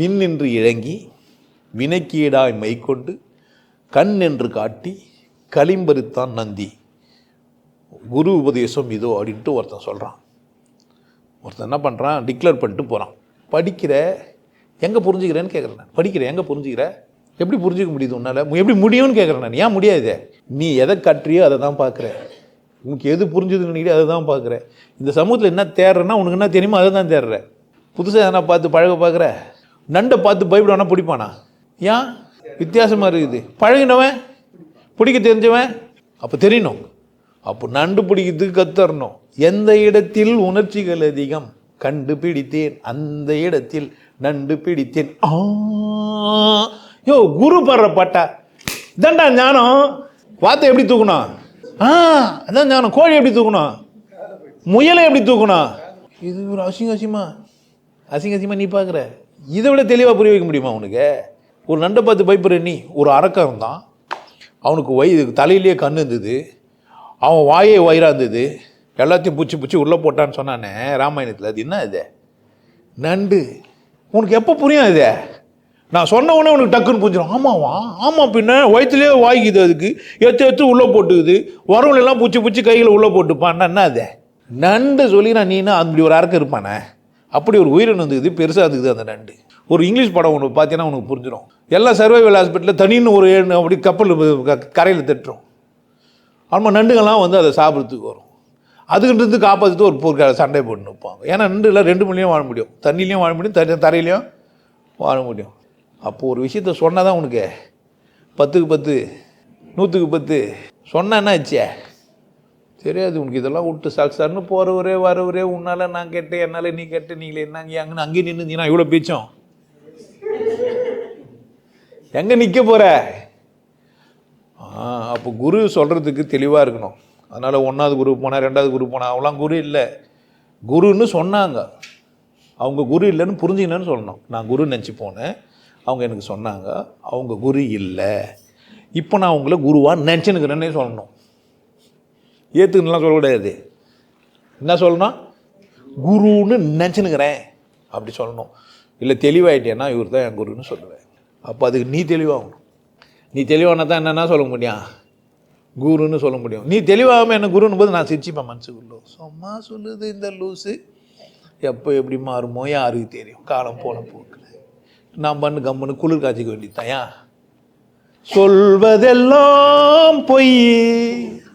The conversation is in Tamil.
விண் என்று இழங்கி வினைக்கீடாய் மைக்கொண்டு கண் என்று காட்டி களிம்பருத்தான் நந்தி. குரு உபதேசம் இதோ அப்படின்ட்டு ஒருத்தன் சொல்கிறான் ஒருத்தன் என்ன பண்ணுறான் டிக்ளேர் பண்ணிட்டு போகிறான் படிக்கிற எங்கே புரிஞ்சுக்கிறேன்னு கேட்குறேன் நான். படிக்கிற எங்கே புரிஞ்சுக்கிற? எப்படி புரிஞ்சுக்க முடியுது உன்னால்? எப்படி முடியும்னு கேட்குறேன் நான். ஏன் முடியாது? நீ எதை கற்றியோ அதை தான் பார்க்குற. உனக்கு எது புரிஞ்சுதுன்னு நினைக்கிறியோ அதை தான் பார்க்குற. இந்த சமூகத்தில் என்ன தேடுறேன்னா உனக்கு என்ன தெரியுமோ அதை தான் தேடுற. புதுசாக எதனா பார்த்து பழக பார்க்குற? நண்டை பார்த்து பயப்படுவானா பிடிப்பானா? ஏன்? வித்தியாசமாக இருக்குது. பழகினவன் பிடிக்க தெரிஞ்சவன் அப்போ தெரியணும். அப்போ நண்டு பிடிக்கிறதுக்கு கத்தரணும். எந்த இடத்தில் உணர்ச்சிகள் அதிகம்? கண்டுபிடித்தேன். அந்த இடத்தில் நண்டு பிடித்தேன். ஆ. யோ குரு படுற பட்டா. இதான்டா ஞானம். வாத்தை எப்படி தூக்கணும் ஆ அதான் ஞானம். கோழி எப்படி தூக்கணும் முயலை எப்படி தூக்கணும் இது ஒரு அசிங்க அசிங்கமா அசிங்க அசிங்கமா நீ பார்க்குற? இதை விட தெளிவாக புரிய வைக்க முடியுமா உனக்கு? ஒரு நண்டை பார்த்து பயப்படுற நீ ஒரு அரக்கம் இருந்தான் அவனுக்கு வயிறு தலையிலேயே கண் இருந்தது. அவன் வாயே வயிறாக இருந்தது. எல்லாத்தையும் பிடிச்சி பிடிச்சி உள்ளே போட்டான்னு சொன்னானே ராமாயணத்தில். அது என்ன இது? நண்டு. உனக்கு எப்போ புரியும் இது? நான் சொன்ன உடனே உனக்கு டக்குன்னு புரிஞ்சிடும். ஆமாவா? ஆமாம் பின்ன வயிற்றுலேயே வாய்க்குது அதுக்கு. எத்து எத்து உள்ளே போட்டுக்குது. உரவுல எல்லாம் பிடிச்சி பூச்சி கையில் உள்ளே போட்டுப்பான்னா என்ன அது நண்டு சொல்லி நான்? நீனா அப்படி ஒரு அரக்கம் இருப்பானே. அப்படி ஒரு உயிரினம் இருந்தது பெருசாக இருந்தது அந்த நண்டு. ஒரு இங்கிலீஷ் படம் ஒன்று பார்த்தீங்கன்னா உனக்கு புரிஞ்சிடும் எல்லா சர்வைவல் ஹாஸ்பிட்டலில் தனின்னு ஒரு ஏழு அப்படி கப்பல் கரையில் தட்டுரும் ஆமாம் நண்டுகள்லாம் வந்து அதை சாப்பிட்றதுக்கு வரும். அதுக்கிட்ட காப்பாற்றிட்டு ஒரு போர்க்கால சண்டை போட்டு நிற்பாங்க ஏன்னா நண்டுலாம் ரெண்டு மணிலையும் வாழ முடியும். தண்ணிலையும் வாழ முடியும் தண்ணி தரையிலையும் வாழ முடியும். அப்போது ஒரு விஷயத்த சொன்னால் தான் உனக்கு. பத்துக்கு பத்து நூற்றுக்கு பத்து. சொன்னா என்ன ஆச்சே? தெரியாது உனக்கு இதெல்லாம் விட்டு சாக் சார்னு போகிறவரே வரவரே உன்னால் நான் கேட்டேன் என்னால் நீ கேட்டு நீங்களே என்னங்க அங்கே அங்கேயே நின்றுந்தீங்கன்னா நான் இவ்வளோ பீச்சம்? எங்கே நிற்க போகிற ஆ அப்போ குரு சொல்கிறதுக்கு தெளிவாக இருக்கணும். அதனால் ஒன்றாவது குரு போனால் ரெண்டாவது குரு போனால் அவங்களாம் குரு இல்லை. குருன்னு சொன்னாங்க. அவங்க குரு இல்லைன்னு புரிஞ்சுக்கணும்னு சொல்லணும். நான் குரு நினச்சி போனேன் அவங்க எனக்கு சொன்னாங்க. அவங்க குரு இல்லை. இப்போ நான் அவங்கள குருவாக நினச்சினுக்கிறேன்னே சொல்லணும். ஏற்றுக்கணும்லாம் சொல்லக்கூடாது. என்ன சொல்லணும் குருன்னு நினச்சினுக்கிறேன். அப்படி சொல்லணும். இல்லை தெளிவாயிட்டேன்னா இவர் தான் என் குருன்னு சொல்லுவேன். அப்போ அதுக்கு நீ தெளிவாகணும். நீ தெளிவானா தான் என்னென்னா சொல்ல முடியும். குருன்னு சொல்ல முடியும். நீ தெளிவாகாமல் என்ன குருன்னு போது நான் சிரிச்சுப்பேன் மனசுக்குள்ள. சும்மா சொல்லுது இந்த லூஸு எப்போ எப்படி மாறுமோ யாருக்கு தெரியும். காலம் போன போக்கில். நான் பண்ணு கம்முன்னு குளிர் காய்ச்சிக்க வேண்டியது சொல்வதெல்லாம் பொய்.